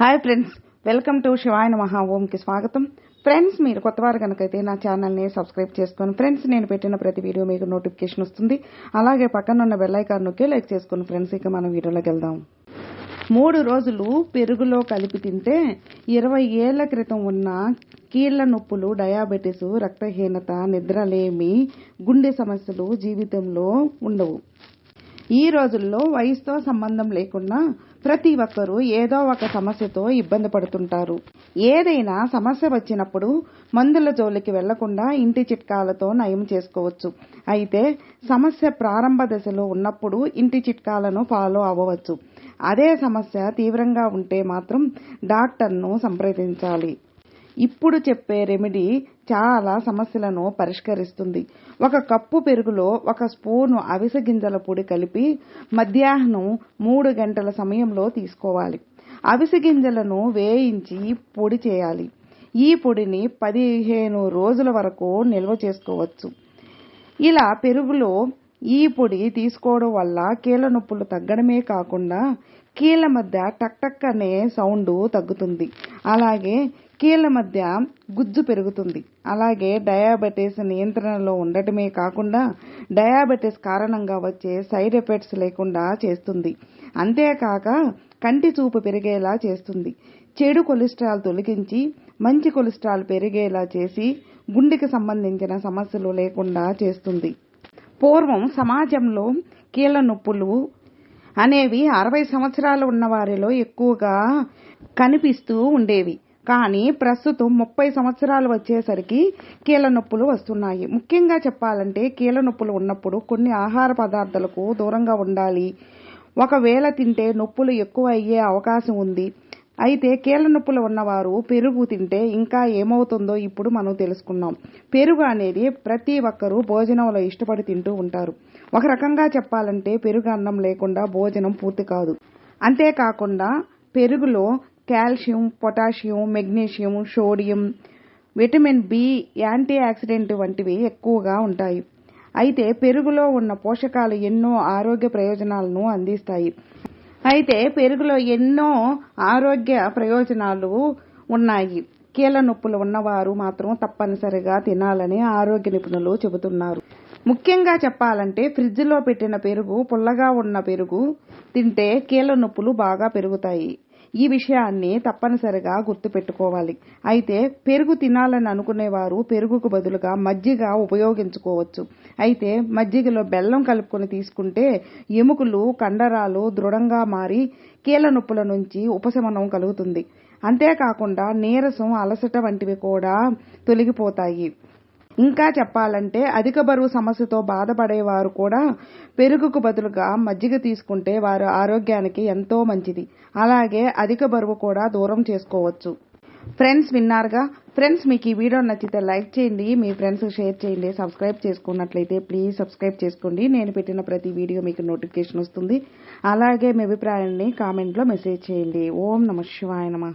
Hi friends welcome to Shivayana మహా ఓంకి స్వాగతం ఫ్రెండ్స్ మీరు కొత్తవారు కనుకైతే నా ఛానల్ని సబ్స్క్రైబ్ చేసుకోండి ఫ్రెండ్స్ నేను పెట్టిన ప్రతి వీడియో మీకు నోటిఫికేషన్ వస్తుంది. అలాగే పక్కన ఉన్న బెల్ నొక్కి లైక్ చేసుకోండి ఫ్రెండ్స్ ఇక మనం వీడియోలోకి వెళ్దాం. మూడు రోజులు పెరుగులో కలిపి తింటే ఇరవై ఏళ్ళ క్రితం ఉన్న కీళ్ళ నొప్పులు డయాబెటీస్ రక్తహీనత నిద్రలేమి గుండె సమస్యలు జీవితంలో ఉండవు. ఈ రోజుల్లో వయసుతో సంబంధం లేకుండా ప్రతి ఒక్కరూ ఏదో ఒక సమస్యతో ఇబ్బంది పడుతుంటారు. ఏదైనా సమస్య వచ్చినప్పుడు మందుల జోలికి వెళ్ళకుండా ఇంటి చిట్కాలతో నయం చేసుకోవచ్చు. అయితే సమస్య ప్రారంభ దశలో ఉన్నప్పుడు ఇంటి చిట్కాలను ఫాలో అవ్వవచ్చు. అదే సమస్య తీవ్రంగా ఉంటే మాత్రం డాక్టర్ను సంప్రదించాలి. ఇప్పుడు చెప్పే రెమెడీ చాలా సమస్యలను పరిష్కరిస్తుంది. ఒక కప్పు పెరుగులో ఒక స్పూను అవిసె గింజల పొడి కలిపి మధ్యాహ్నం మూడు గంటల సమయంలో తీసుకోవాలి. అవిసె గింజలను వేయించి పొడి చేయాలి. ఈ పొడిని పదిహేను రోజుల వరకు నిల్వ చేసుకోవచ్చు. ఇలా పెరుగులో ఈ పొడి తీసుకోవడం వల్ల కీళ్ళ నొప్పులు తగ్గడమే కాకుండా కీళ్ళ మధ్య టక్ టక్ అనే సౌండ్ తగ్గుతుంది. అలాగే కీళ్ళ మధ్య గుజ్జు పెరుగుతుంది. అలాగే డయాబెటీస్ నియంత్రణలో ఉండటమే కాకుండా డయాబెటీస్ కారణంగా వచ్చే సైడ్ ఎఫెక్ట్స్ లేకుండా చేస్తుంది. అంతేకాక కంటి చూపు పెరిగేలా చేస్తుంది. చెడు కొలెస్ట్రాల్ తొలగించి మంచి కొలెస్ట్రాల్ పెరిగేలా చేసి గుండెకి సంబంధించిన సమస్యలు లేకుండా చేస్తుంది. పూర్వం సమాజంలో కీళ్ళ నొప్పులు అనేవి అరవై సంవత్సరాలు ఉన్న వారిలో ఎక్కువగా కనిపిస్తూ ఉండేవి. కానీ ప్రస్తుతం ముప్పై సంవత్సరాలు వచ్చేసరికి కీళ్ళ నొప్పులు వస్తున్నాయి. ముఖ్యంగా చెప్పాలంటే కీళ్ళ నొప్పులు ఉన్నప్పుడు కొన్ని ఆహార పదార్థాలకు దూరంగా ఉండాలి. ఒకవేళ తింటే నొప్పులు ఎక్కువ అయ్యే అవకాశం ఉంది. అయితే కీళ్ళ నొప్పులు ఉన్నవారు పెరుగు తింటే ఇంకా ఏమవుతుందో ఇప్పుడు మనం తెలుసుకున్నాం పెరుగు అనేది ప్రతి ఒక్కరూ భోజనంలో ఇష్టపడి తింటూ ఉంటారు. ఒక రకంగా చెప్పాలంటే పెరుగు అన్నం లేకుండా భోజనం పూర్తి కాదు. అంతేకాకుండా పెరుగులో calcium potassium magnesium sodium vitamin B antioxidant వంటివి ఎక్కువగా ఉంటాయి. అయితే పెరుగులో ఉన్న పోషకాలు ఎన్నో ఆరోగ్య ప్రయోజనాలను అందిస్తాయి. అయితే పెరుగులో ఎన్నో ఆరోగ్య ప్రయోజనాలు ఉన్నాయి. కీళ్ళ నొప్పులు ఉన్నవారు మాత్రం తప్పనిసరిగా తినాలని ఆరోగ్య నిపుణులు చెబుతున్నారు. ముఖ్యంగా చెప్పాలంటే ఫ్రిడ్జ్లో పెట్టిన పెరుగు పుల్లగా ఉన్న పెరుగు తింటే కీళ్ళ నొప్పులు బాగా పెరుగుతాయి. ఈ విషయాన్ని తప్పనిసరిగా గుర్తుపెట్టుకోవాలి. అయితే పెరుగు తినాలని అనుకునేవారు పెరుగుకు బదులుగా మజ్జిగ ఉపయోగించుకోవచ్చు. అయితే మజ్జిగలో బెల్లం కలుపుకొని తీసుకుంటే ఎముకలు కండరాలు దృఢంగా మారి కీళ్ళ నొప్పుల నుంచి ఉపశమనం కలుగుతుంది. అంతేకాకుండా నీరసం అలసట వంటివి కూడా తొలగిపోతాయి. ఇంకా చెప్పాలంటే అధిక బరువు సమస్యతో బాధపడేవారు కూడా పెరుగుకు బదులుగా మజ్జిగ తీసుకుంటే వారి ఆరోగ్యానికి ఎంతో మంచిది. అలాగే అధిక బరువు కూడా దూరం చేసుకోవచ్చు. ఫ్రెండ్స్ విన్నారుగా? ఫ్రెండ్స్ మీకు ఈ వీడియో నచ్చితే లైక్ చేయండి మీ ఫ్రెండ్స్ షేర్ చేయండి సబ్స్క్రైబ్ చేసుకున్నట్లయితే ప్లీజ్ సబ్స్క్రైబ్ చేసుకోండి. నేను పెట్టిన ప్రతి వీడియో మీకు నోటిఫికేషన్ వస్తుంది. అలాగే మీ అభిప్రాయాన్ని కామెంట్లో మెసేజ్ చేయండి. ఓం నమ శివాయ నమ.